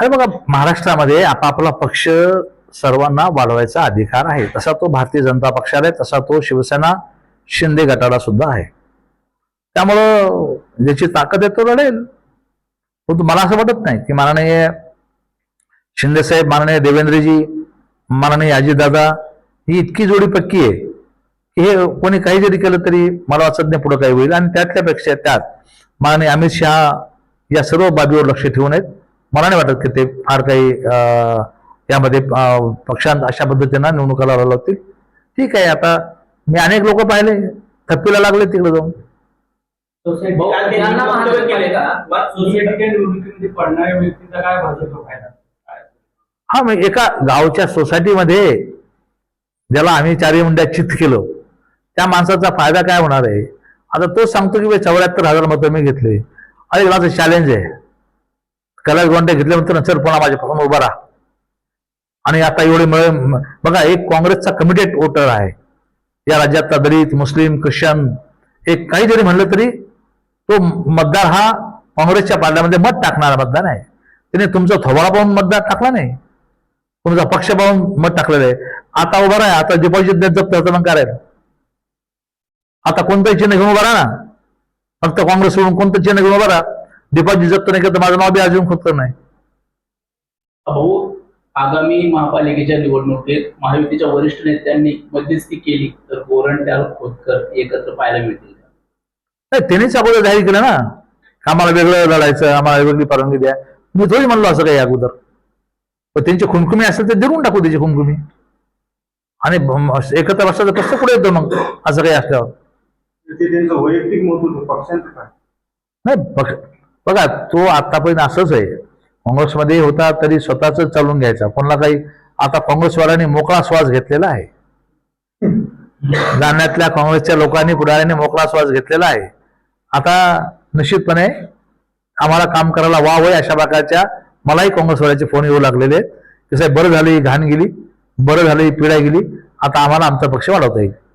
अरे बघा महाराष्ट्रामध्ये आपापला पक्ष सर्वांना वाढवायचा अधिकार आहे. तसा तो भारतीय जनता पक्षाला आहे तसा तो शिवसेना शिंदे गटाला सुद्धा आहे. त्यामुळं ज्याची ताकद आहे तो लढेल. परंतु मला असं वाटत नाही की माननीय शिंदे साहेब माननीय देवेंद्रजी माननीय अजितदादा ही इतकी जोडी पक्की आहे की हे कोणी काही जरी केलं तरी मला वाटत नाही पुढं काही होईल. आणि त्यातल्यापेक्षा त्यात माननीय अमित शहा या सर्व बाबीवर लक्ष ठेवून आहेत मला नाही वाटत की ते फार काही अं, यामध्ये अं, पक्षांत अशा पद्धतीनं निवडणुका लढवल्या लागतील ठीक आहे आता मी अनेक लोक पाहिले. थप्पीला लागले तिकडे जाऊन? हा मग एका गावच्या सोसायटीमध्ये ज्याला आम्ही चारही मुंड्या चित केलं त्या माणसाचा फायदा काय होणार आहे? आता तो सांगतो की चौऱ्याहत्तर हजार मतं मी घेतले. अरे माझं चॅलेंज आहे. कैलास गोंडे घेतल्यानंतर सर पुन्हा माझ्या पासून उभा राहा. आणि आता एवढे बघा एक काँग्रेसचा कमिटेड वोटर आहे. या राज्यातला दलित मुस्लिम ख्रिश्चन एक काही जरी म्हणलं तरी तो मतदार हा काँग्रेसच्या पार्ल्यामध्ये मत टाकणारा मतदार आहे. त्याने तुमचा थोबाडा पाहून मतदार टाकला नाही. तुमचा पक्ष पाहून मत टाकलेलं आहे. आता उभा राहा आता डिपॉझिट देत जप्त होतं मग करायला आता कोणतंही चिन्ह घेऊन उभा राहा ना. फक्त काँग्रेस सोडून कोणतं चिन्ह घेऊन उभा राहा. डिपॉझिट जप्त नाही करत माझं नाव बी अजून खुदकर नाही भाऊ आगामी महापालिकेच्या निवडणुकीत महायुतीच्या वरिष्ठ नेत्यांनी मध्यस्थी केली तर गोरंट्याल खोतकर एकत्र पाहायला मिळतील. का? नाही त्यांनीच अगोदर जाहीर केलं ना. आम्हाला वेगळं लढायचं आम्हाला वेगळी परवानगी द्या. मी थोडी म्हणलो असं काही अगोदर. पण त्यांची खुमखुमी असेल तर देऊन टाकू त्याची खुमखुमी आणि एकत्र बसण्याचा प्रश्न पुढे येतो मग? असं काही असल्यावर. ते त्यांचं वैयक्तिक मत होतं पक्षांचं काय? नाही पक्ष बघा तो आतापर्यंत असंच आहे. काँग्रेसमध्ये होता तरी स्वतःच चालून घ्यायचा. कोणाला काही आता काँग्रेसवाल्यांनी मोकळा श्वास घेतलेला आहे. जाण्यातल्या काँग्रेसच्या लोकांनी पुढाऱ्यांनी मोकळा श्वास घेतलेला आहे. आता निश्चितपणे आम्हाला काम करायला वाव आहे अशा प्रकारच्या मलाही काँग्रेसवाल्याचे फोन येऊ लागलेले आहेत. की साहेब बरं झाली घाण गेली बरं झाली पिढा गेली आता आम्हाला आमचा पक्ष वाढवता येईल.